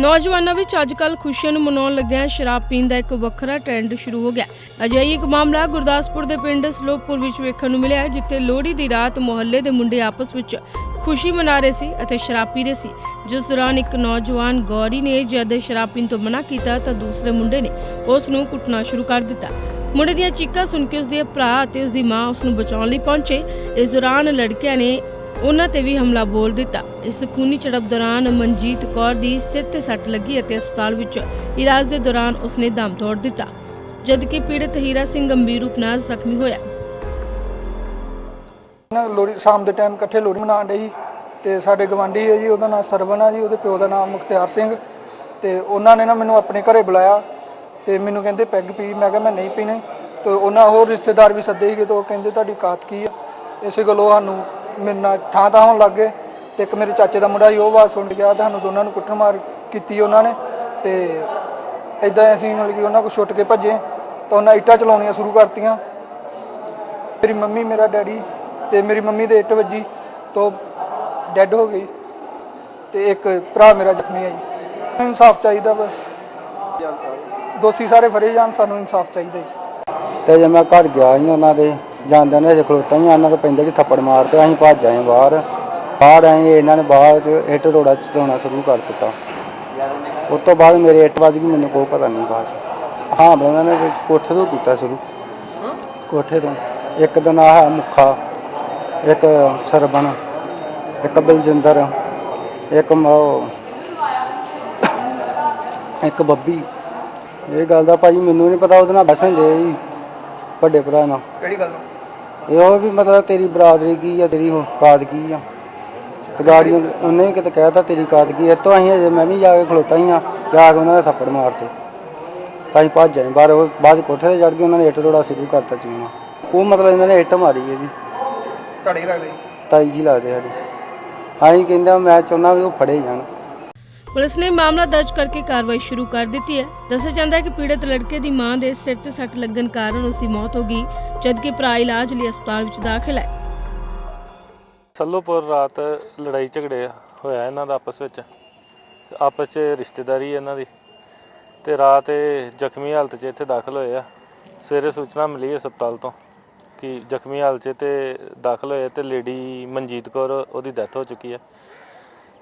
ਨੌਜਵਾਨਾਂ ਵਿੱਚ ਅੱਜਕੱਲ ਖੁਸ਼ੀਆਂ ਨੂੰ ਮਨਾਉਣ ਲੱਗਿਆਂ ਸ਼ਰਾਬ ਪੀਣ ਦਾ ਇੱਕ ਵੱਖਰਾ ਟ੍ਰੈਂਡ ਸ਼ੁਰੂ ਹੋ ਗਿਆ। ਅਜਿਹੀ ਇੱਕ ਮਾਮਲਾ ਗੁਰਦਾਸਪੁਰ ਦੇ ਪਿੰਡ ਸਲੋਪੁਰ ਵਿੱਚ ਵੇਖਣ ਨੂੰ ਮਿਲਿਆ ਜਿੱਥੇ ਲੋਹੜੀ ਦੀ ਰਾਤ ਮੁਹੱਲੇ ਦੇ ਮੁੰਡੇ ਆਪਸ ਵਿੱਚ ਖੁਸ਼ੀ ਮਨਾ ਰਹੇ ਸੀ ਅਤੇ ਸ਼ਰਾਬ ਪੀ ਰਹੇ ਸੀ। ਜਿਸ ਦੌਰਾਨ ਇੱਕ ਨੌਜਵਾਨ ਗੌਰੀ ਨੇ ਜਦ ਸ਼ਰਾਬ ਪੀਣ ਤੋਂ ਮਨਾ ਕੀਤਾ ਤਾਂ ਦੂਸਰੇ ਮੁੰਡੇ ਨੇ ਉਸ ਨੂੰ ਕੁੱਟਣਾ ਸ਼ੁਰੂ ਕਰ ਦਿੱਤਾ। ਮੁੰਡੇ ਦੀਆਂ ਚੀਕਾਂ ਸੁਣ ਕੇ ਉਸਦੇ ਭਰਾ ਅਤੇ ਉਸਦੀ ਮਾਂ ਉਸ ਨੂੰ ਬਚਾਉਣ ਲਈ ਪਹੁੰਚੇ। ਇਸ ਦੌਰਾਨ ਲੜਕਿਆਂ ਨੇ ਉਹਨਾਂ ਤੇ ਵੀ ਹਮਲਾ ਬੋਲ ਦਿੱਤਾ। ਇਸ ਖੂਨੀ ਝੜਪ ਦੌਰਾਨ ਮਨਜੀਤ ਕੌਰ ਦੀ ਸਿਰ ਤੇ ਸੱਟ ਲੱਗੀ ਅਤੇ ਹਸਪਤਾਲ ਵਿੱਚ ਇਲਾਜ ਦੇ ਦੌਰਾਨ ਉਸਨੇ ਦਮ ਤੋੜ ਦਿੱਤਾ, ਜਦਕਿ ਪੀੜਤ ਹੀਰਾ ਸਿੰਘ ਗੰਭੀਰ ਰੂਪ ਨਾਲ ਜ਼ਖਮੀ ਹੋਇਆ। ਨਾ ਲੋਹੜੀ ਸ਼ਾਮ ਦੇ ਟਾਈਮ ਇਕੱਠੇ ਲੋਹੜੀ ਮਨਾਉਣ ਦੇ ਸੀ ਤੇ ਸਾਡੇ ਗਵਾਂਢੀ ਹੈ ਜੀ, ਉਹਦਾ ਨਾਮ ਸਰਵਨ ਆ ਜੀ, ਉਹਦੇ ਪਿਓ ਦਾ ਨਾਮ ਮੁਖਤਿਆਰ ਸਿੰਘ ਤੇ ਉਹਨਾਂ ਨੇ ਨਾ ਮੈਨੂੰ ਆਪਣੇ ਘਰੇ ਬੁਲਾਇਆ ਤੇ ਮੈਨੂੰ ਕਹਿੰਦੇ, ਪੈਗ ਪੀ। ਮੈਂ ਕਿਹਾ, ਮੈਂ ਨਹੀਂ ਪੀਣੇ। ਤੇ ਉਹਨਾਂ ਹੋਰ ਰਿਸ਼ਤੇਦਾਰ ਵੀ ਸੱਦੇ ਸੀਗੇ ਤੇ ਉਹ ਕਹਿੰਦੇ, ਤੁਹਾਡੀ ਕਾਤ ਕੀ ਆ? ਇਸੇ ਗੱਲੋਂ ਸਾਨੂੰ ਮੇਰੇ ਨਾਲ ਥਾਂ ਥਾਂ ਹੋਣ ਲੱਗ ਗਏ ਤੇ ਇੱਕ ਮੇਰੇ ਚਾਚੇ ਦਾ ਮੁੰਡਾ ਸੀ, ਉਹ ਆਵਾਜ਼ ਸੁਣ ਗਿਆ ਤੇ ਸਾਨੂੰ ਦੋਨਾਂ ਨੂੰ ਕੁੱਟਣ ਮਾਰ ਕੀਤੀ ਉਹਨਾਂ ਨੇ ਤੇ ਇਦਾਂ ਅਸੀਂ ਮਤਲਬ ਕਿ ਉਹਨਾਂ ਕੋਲ ਛੁੱਟ ਕੇ ਭੱਜੇ ਤਾਂ ਉਹਨਾਂ ਇੱਟਾਂ ਚਲਾਉਣੀਆਂ ਸ਼ੁਰੂ ਕਰਤੀਆਂ। ਮੇਰੀ ਮੰਮੀ, ਮੇਰਾ ਡੈਡੀ ਤੇ ਮੇਰੀ ਮੰਮੀ ਦੇ ਇੱਟ ਵੱਜੀ ਤੋਂ ਡੈੱਡ ਹੋ ਗਈ ਤੇ ਇੱਕ ਭਰਾ ਮੇਰਾ ਜ਼ਖਮੀ ਹੈ ਜੀ। ਇਨਸਾਫ ਚਾਹੀਦਾ ਬਸ। ਦੋਸ਼ੀ ਸਾਰੇ ਫਰੇ ਜਾਣ, ਸਾਨੂੰ ਇਨਸਾਫ ਚਾਹੀਦਾ ਜੀ। ਤੇ ਜੇ ਮੈਂ ਘਰ ਗਿਆ ਸੀ ਉਹਨਾਂ ਦੇ ਜਾਂਦੇ ਨੇ ਜੇ ਖਲੋਤਾ ਹੀ ਇਹਨਾਂ ਦੇ ਪੈਂਦਾ ਕਿ ਥੱਪੜ ਮਾਰ ਤੇ ਅਸੀਂ ਭੱਜ ਆਏ ਬਾਹਰ। ਬਾਹਰ ਆਏ, ਇਹਨਾਂ ਨੇ ਬਾਹਰ ਚ ਇੱਟ ਰੋੜਾ ਚਲਾਉਣਾ ਸ਼ੁਰੂ ਕਰ ਦਿੱਤਾ। ਉਸ ਤੋਂ ਬਾਅਦ ਮੇਰੇ ਇੱਟ ਵੱਜ ਗਈ, ਮੈਨੂੰ ਕੋਈ ਪਤਾ ਨਹੀਂ ਬਾਅਦ 'ਚ। ਹਾਂ ਉਹਨਾਂ ਨੇ ਵਿੱਚ ਕੋਠੇ ਤੋਂ ਕੀਤਾ ਸ਼ੁਰੂ। ਕੋਠੇ ਤੋਂ। ਇੱਕ ਦਿਨ ਆਹ ਮੁੱਖਾ, ਇੱਕ ਸਰਬਣ, ਇੱਕ ਬਲਜਿੰਦਰ, ਇੱਕ ਮ- ਉਹ, ਇੱਕ ਬੱਬੀ। ਇਹ ਗੱਲ ਦਾ ਭਾਈ ਮੈਨੂੰ ਨਹੀਂ ਪਤਾ, ਉਹਦੇ ਨਾਲ ਬਸਣ ਦੇ ਜੀ। ਵੱਡੇ ਭਰਾ ਨਾਲ। ਕਿਹੜੀ ਗੱਲ ਇਹ ਉਹ ਵੀ ਮਤਲਬ ਤੇਰੀ ਬਰਾਦਰੀ ਕੀ ਆ ਤੇਰੀ ਕਾਦ ਕੀ ਆ? ਤੇ ਗਾੜੀ ਉਹਨੇ- ਵੀ ਕਿਤੇ ਕਹਿਤਾ ਤੇਰੀ ਕਾਦ ਕੀ ਐ ਤੋਂ ਅਸੀਂ ਅਜੇ ਮੈਂ ਵੀ ਜਾ ਕੇ ਖਲੋਤਾ ਹੀ ਆ ਜਾ ਕੇ ਉਹਨਾਂ ਦੇ ਥੱਪੜ ਮਾਰਤੇ। ਤਾਂ ਅਸੀਂ ਭੱਜ ਆਏ। ਬਾਹਰ ਉਹ ਬਾਅਦ 'ਚ ਕੋਠੇ ਤੇ ਚੜ ਕੇ ਉਹਨਾਂ ਨੇ ਇੱਟ ਰੋੜਾ ਸ਼ੁਰੂ ਕਰਤਾ ਚੀਨਾ ਉਹ ਮਤਲਬ ਇਹਨਾਂ ਨੇ ਇੱਟ ਮਾਰੀ ਹੈ ਜੀ ਤੁਹਾਡੇ ਲੱਗਦੇ? ਤਾਈ ਜੀ ਲੱਗਦੇ ਸਾਡੀ। ਅਸੀਂ ਕਹਿੰਦਾ ਮੈਂ ਚਾਹੁੰਦਾ ਵੀ ਉਹ ਫੜੇ ਜਾਣ। ਪੁਲਿਸ ਨੇ ਮਾਮਲਾ ਦਰਜ ਕਰਕੇ ਕਾਰਵਾਈ ਸ਼ੁਰੂ ਕਰ ਦਿੱਤੀ ਹੈ। ਦੱਸਿਆ ਜਾਂਦਾ ਹੈ ਕਿ ਪੀੜਤ ਲੜਕੇ ਦੀ ਮਾਂ ਦੇ ਸਿਰ ਤੇ ਸੱਟ ਲੱਗਣ ਕਾਰਨ ਉਸ ਦੀ ਮੌਤ ਹੋ ਗਈ, ਜਦਕਿ ਭਰਾ ਇਲਾਜ ਲਈ ਹਸਪਤਾਲ ਵਿੱਚ ਦਾਖਲ ਹੈ। ਸੱਲੋਪੁਰ ਰਾਤ ਲੜਾਈ ਝਗੜੇ ਹੋਇਆ ਇਹਨਾਂ ਦਾ ਆਪਸ ਵਿੱਚ। ਆਪਸ 'ਚ ਰਿਸ਼ਤੇਦਾਰੀ ਇਹਨਾਂ ਦੀ। ਤੇ ਰਾਤ ਇਹ ਜ਼ਖਮੀ ਹਾਲਤ 'ਚ ਇੱਥੇ ਦਾਖਲ ਹੋਏ ਆ। ਸਵੇਰੇ ਸੂਚਨਾ ਮਿਲੀ ਹਸਪਤਾਲ ਤੋਂ ਕਿ ਜ਼ਖਮੀ ਹਾਲਤ 'ਚ ਤੇ ਦਾਖਲ ਹੋਏ ਤੇ ਲੇਡੀ ਮਨਜੀਤ ਕੌਰ ਉਹਦੀ ਡੈਥ ਹੋ ਚੁੱਕੀ ਆ।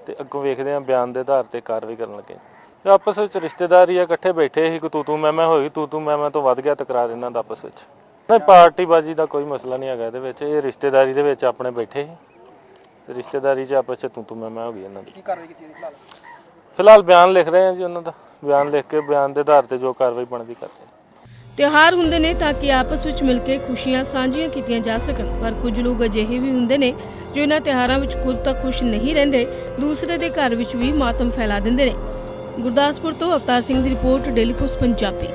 ਤੇ ਅੱਗੋਂ ਵੇਖਦੇ ਆ ਬਿਆਨ ਦੇ ਆਧਾਰ ਤੇ ਕਾਰਵਾਈ ਕਰਨ ਲੱਗੇ ਤੇ ਆਪਸ ਵਿੱਚ ਰਿਸ਼ਤੇਦਾਰੀ ਆ ਇਕੱਠੇ ਬੈਠੇ ਸੀ ਕੋਈ ਤੂੰ ਤੂੰ ਮੈਂ ਮੈਂ ਹੋਈ ਤੂੰ ਤੂੰ ਮੈਂ ਮੈਂ ਤੋਂ ਵੱਧ ਗਿਆ ਤਕਰਾਰ ਇਹਨਾਂ ਦਾ ਆਪਸ ਵਿੱਚ। ਨਹੀਂ ਪਾਰਟੀਬਾਜ਼ੀ ਦਾ ਕੋਈ ਮਸਲਾ ਨਹੀਂ ਹੈਗਾ ਇਹਦੇ ਵਿੱਚ ਇਹ ਰਿਸ਼ਤੇਦਾਰੀ ਦੇ ਵਿੱਚ ਆਪਣੇ ਬੈਠੇ ਸੀ। ਤੇ ਰਿਸ਼ਤੇਦਾਰੀ 'ਚ ਆਪਸ 'ਚ ਤੂੰ ਤੂੰ ਮੈਂ ਮੈਂ ਹੋ ਗਈ ਇਹਨਾਂ ਦੀ। ਕੀ ਕਾਰਵਾਈ ਕੀਤੀ ਫਿਲਹਾਲ? ਫਿਲਹਾਲ ਬਿਆਨ ਲਿਖ ਰਹੇ ਹਾਂ ਜੀ ਉਹਨਾਂ ਦਾ। ਬਿਆਨ ਲਿਖ ਕੇ ਬਿਆਨ ਦੇ ਆਧਾਰ ਤੇ ਜੋ ਕਾਰਵਾਈ ਬਣਦੀ ਕਰਦੇ ਹਾਂ। ਤਿਉਹਾਰ ਹੁੰਦੇ ਨੇ ਤਾਂ ਕਿ ਆਪਸ ਵਿੱਚ ਮਿਲ ਕੇ ਖੁਸ਼ੀਆਂ ਸਾਂਝੀਆਂ ਕੀਤੀਆਂ ਜਾ ਸਕਣ ਪਰ ਕੁਝ ਲੋਕ ਅਜਿਹੇ ਵੀ ਹੁੰਦੇ ਨੇ ਜੋ ਇਹਨਾਂ ਤਿਉਹਾਰਾਂ ਵਿੱਚ ਖੁਦ ਤਾਂ ਖੁਸ਼ ਨਹੀਂ ਰਹਿੰਦੇ, ਦੂਸਰੇ ਦੇ ਘਰ ਵਿੱਚ ਵੀ ਮਾਤਮ ਫੈਲਾ ਦਿੰਦੇ ਨੇ। ਗੁਰਦਾਸਪੁਰ ਤੋਂ ਅਵਤਾਰ ਸਿੰਘ ਦੀ ਰਿਪੋਰਟ, ਡੇਲੀ ਪੋਸਟ, ਪੰਜਾਬੀ।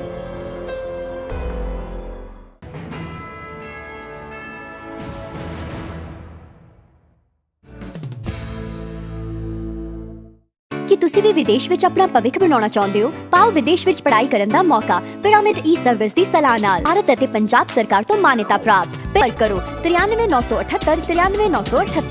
ਕੀ ਤੁਸੀਂ ਵੀ ਵਿਦੇਸ਼ ਵਿੱਚ ਆਪਣਾ ਭਵਿੱਖ ਬਣਾਉਣਾ ਚਾਹੁੰਦੇ ਹੋ? ਪਾਓ ਵਿਦੇਸ਼ ਵਿੱਚ ਪੜ੍ਹਾਈ ਕਰਨ ਦਾ ਮੌਕਾ, ਪਿਰਾਮਿਡ ਈ ਸਰਵਿਸ ਦੀ ਸਲਾਹ ਨਾਲ। ਭਾਰਤ ਅਤੇ ਪੰਜਾਬ ਸਰਕਾਰ ਤੋਂ ਮਾਨਤਾ ਪ੍ਰਾਪਤ। ਪਰ ਕਰੋ 93978 93978